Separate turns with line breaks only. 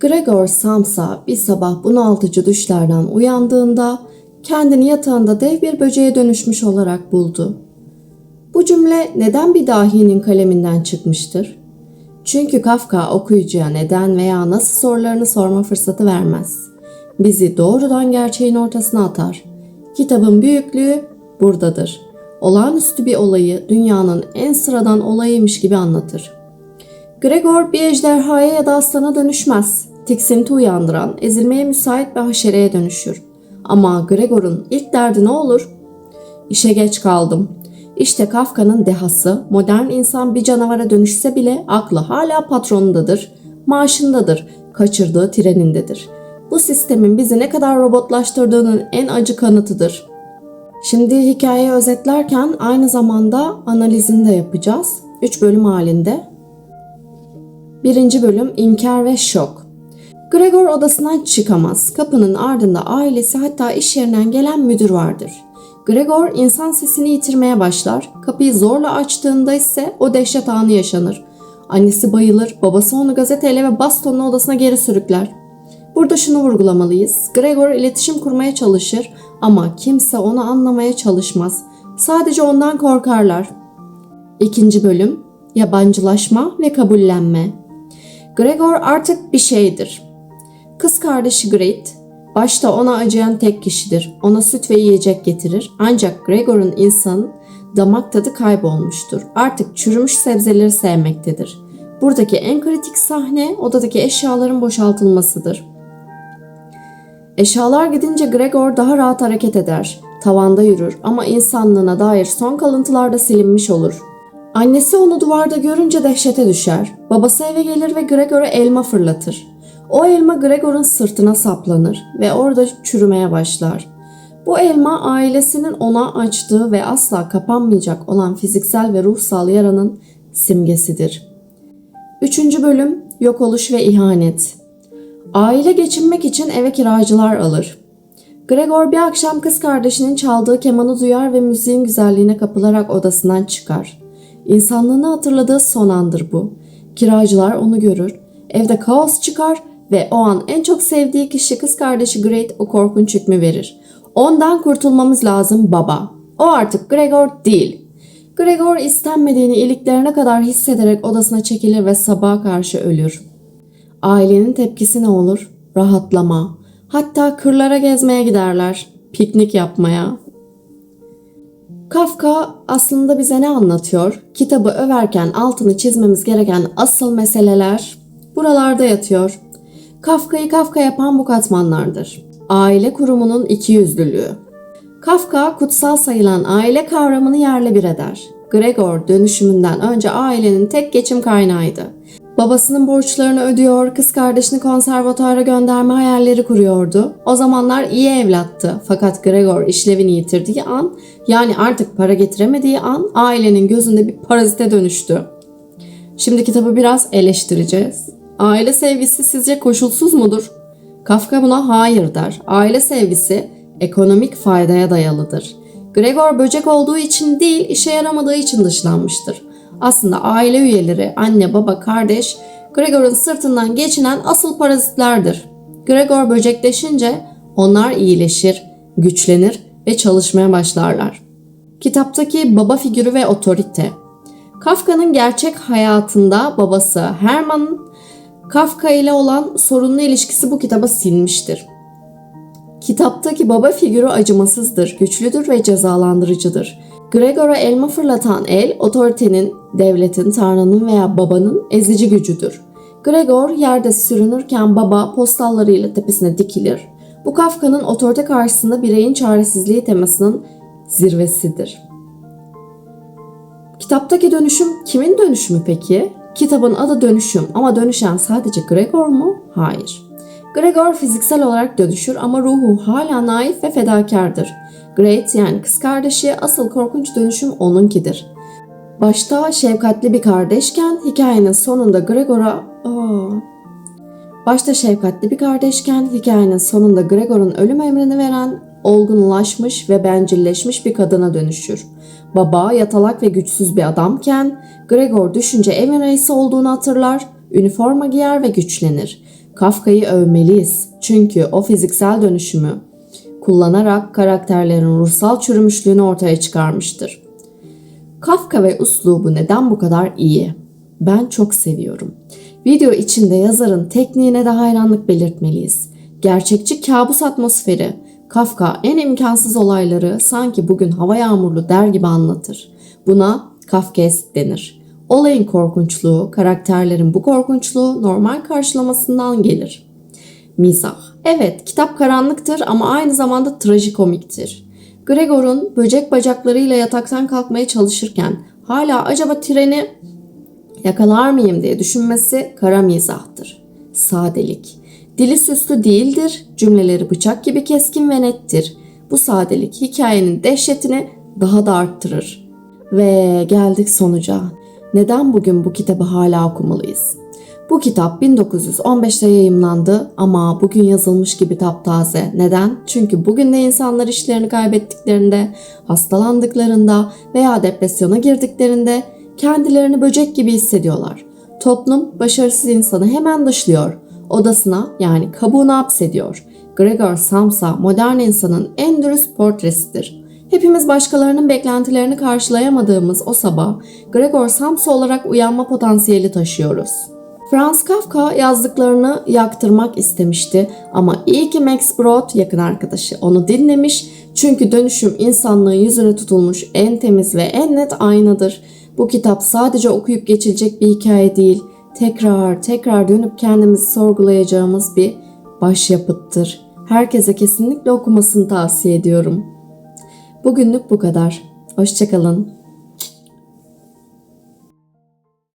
Gregor Samsa bir sabah bunaltıcı düşlerden uyandığında kendini yatağında dev bir böceğe dönüşmüş olarak buldu. Bu cümle neden bir dahinin kaleminden çıkmıştır? Çünkü Kafka okuyucuya neden veya nasıl sorularını sorma fırsatı vermez. Bizi doğrudan gerçeğin ortasına atar. Kitabın büyüklüğü buradadır. Olağanüstü bir olayı dünyanın en sıradan olayıymış gibi anlatır. Gregor bir ejderhaya ya da aslana dönüşmez. Tiksinti uyandıran, ezilmeye müsait bir haşereye dönüşür. Ama Gregor'un ilk derdi ne olur? İşe geç kaldım. İşte Kafka'nın dehası, modern insan bir canavara dönüşse bile aklı hala patronundadır, maaşındadır, kaçırdığı trenindedir. Bu sistemin bizi ne kadar robotlaştırdığının en acı kanıtıdır. Şimdi hikayeyi özetlerken aynı zamanda analizini de yapacağız. 3 bölüm halinde. Birinci bölüm inkar ve şok. Gregor odasından çıkamaz. Kapının ardında ailesi hatta iş yerinden gelen müdür vardır. Gregor insan sesini yitirmeye başlar. Kapıyı zorla açtığında ise o dehşet anı yaşanır. Annesi bayılır, babası onu gazeteyle ve bastonla odasına geri sürükler. Burada şunu vurgulamalıyız. Gregor iletişim kurmaya çalışır ama kimse onu anlamaya çalışmaz. Sadece ondan korkarlar. İkinci bölüm Yabancılaşma ve kabullenme. Gregor artık bir şeydir. Kız kardeşi Great, başta ona acıyan tek kişidir. Ona süt ve yiyecek getirir. Ancak Gregor'un insanın damak tadı kaybolmuştur. Artık çürümüş sebzeleri sevmektedir. Buradaki en kritik sahne odadaki eşyaların boşaltılmasıdır. Eşyalar gidince Gregor daha rahat hareket eder. Tavanda yürür ama insanlığına dair son kalıntılar da silinmiş olur. Annesi onu duvarda görünce dehşete düşer. Babası eve gelir ve Gregor'a elma fırlatır. O elma Gregor'un sırtına saplanır ve orada çürümeye başlar. Bu elma ailesinin ona açtığı ve asla kapanmayacak olan fiziksel ve ruhsal yaranın simgesidir. Üçüncü bölüm Yok oluş ve ihanet. Aile geçinmek için eve kiracılar alır. Gregor bir akşam kız kardeşinin çaldığı kemanı duyar ve müziğin güzelliğine kapılarak odasından çıkar. İnsanlığını hatırladığı son andır bu. Kiracılar onu görür, evde kaos çıkar ve o an en çok sevdiği kişi kız kardeşi Great o korkunç hükmü verir. Ondan kurtulmamız lazım baba. O artık Gregor değil. Gregor istenmediğini iliklerine kadar hissederek odasına çekilir ve sabaha karşı ölür. Ailenin tepkisi ne olur? Rahatlama. Hatta kırlara gezmeye giderler. Piknik yapmaya. Kafka aslında bize ne anlatıyor? Kitabı överken altını çizmemiz gereken asıl meseleler buralarda yatıyor. Kafka'yı Kafka yapan bu katmanlardır. Aile kurumunun ikiyüzlülüğü. Kafka kutsal sayılan aile kavramını yerle bir eder. Gregor dönüşümünden önce ailenin tek geçim kaynağıydı. Babasının borçlarını ödüyor, kız kardeşini konservatuara gönderme hayalleri kuruyordu. O zamanlar iyi evlattı. Fakat Gregor işlevini yitirdiği an, yani artık para getiremediği an ailenin gözünde bir parazite dönüştü. Şimdi kitabı biraz eleştireceğiz. Aile sevgisi sizce koşulsuz mudur? Kafka buna hayır der. Aile sevgisi ekonomik faydaya dayalıdır. Gregor böcek olduğu için değil, işe yaramadığı için dışlanmıştır. Aslında aile üyeleri, anne, baba, kardeş, Gregor'un sırtından geçinen asıl parazitlerdir. Gregor böcekleşince onlar iyileşir, güçlenir ve çalışmaya başlarlar. Kitaptaki baba figürü ve otorite. Kafka'nın gerçek hayatında babası Herman'ın Kafka ile olan sorunlu ilişkisi bu kitaba sinmiştir. Kitaptaki baba figürü acımasızdır, güçlüdür ve cezalandırıcıdır. Gregor'a elma fırlatan el, otoritenin, devletin, tanrının veya babanın ezici gücüdür. Gregor yerde sürünürken baba postallarıyla tepesine dikilir. Bu Kafka'nın otorite karşısında bireyin çaresizliği temasının zirvesidir. Kitaptaki dönüşüm kimin dönüşümü peki? Kitabın adı dönüşüm ama dönüşen sadece Gregor mu? Hayır. Gregor fiziksel olarak dönüşür ama ruhu hala naif ve fedakardır. Great yani kız kardeşi asıl korkunç dönüşüm onunkidir. Başta şefkatli bir kardeşken hikayenin sonunda Gregor'a. Başta şefkatli bir kardeşken hikayenin sonunda Gregor'un ölüm emrini veren olgunlaşmış ve bencilleşmiş bir kadına dönüşür. Baba yatalak ve güçsüz bir adamken Gregor düşünce evin reisi olduğunu hatırlar, üniforma giyer ve güçlenir. Kafka'yı övmeliyiz. Çünkü o fiziksel dönüşümü kullanarak karakterlerin ruhsal çürümüşlüğünü ortaya çıkarmıştır. Kafka ve uslubu neden bu kadar iyi? Ben çok seviyorum. Video içinde yazarın tekniğine de hayranlık belirtmeliyiz. Gerçekçi kabus atmosferi. Kafka en imkansız olayları sanki bugün hava yağmurlu der gibi anlatır. Buna Kafkaesk denir. Olayın korkunçluğu, karakterlerin bu korkunçluğu normal karşılamasından gelir. Mizah. Evet, kitap karanlıktır ama aynı zamanda trajikomiktir. Gregor'un böcek bacaklarıyla yataktan kalkmaya çalışırken hala acaba treni yakalar mıyım diye düşünmesi kara mizahtır. Sadelik. Dili süslü değildir, cümleleri bıçak gibi keskin ve nettir. Bu sadelik hikayenin dehşetini daha da arttırır. Ve geldik sonuca. Neden bugün bu kitabı hala okumalıyız? Bu kitap 1915'te yayımlandı ama bugün yazılmış gibi taptaze. Neden? Çünkü bugün de insanlar işlerini kaybettiklerinde, hastalandıklarında veya depresyona girdiklerinde kendilerini böcek gibi hissediyorlar. Toplum başarısız insanı hemen dışlıyor. Odasına yani kabuğuna hapsediyor. Gregor Samsa modern insanın en dürüst portresidir. Hepimiz başkalarının beklentilerini karşılayamadığımız o sabah Gregor Samsa olarak uyanma potansiyeli taşıyoruz. Franz Kafka yazdıklarını yaktırmak istemişti ama iyi ki Max Brod yakın arkadaşı onu dinlemiş çünkü dönüşüm insanlığın yüzüne tutulmuş en temiz ve en net aynadır. Bu kitap sadece okuyup geçilecek bir hikaye değil, tekrar tekrar dönüp kendimizi sorgulayacağımız bir başyapıttır. Herkese kesinlikle okumasını tavsiye ediyorum. Bugünlük bu kadar. Hoşçakalın.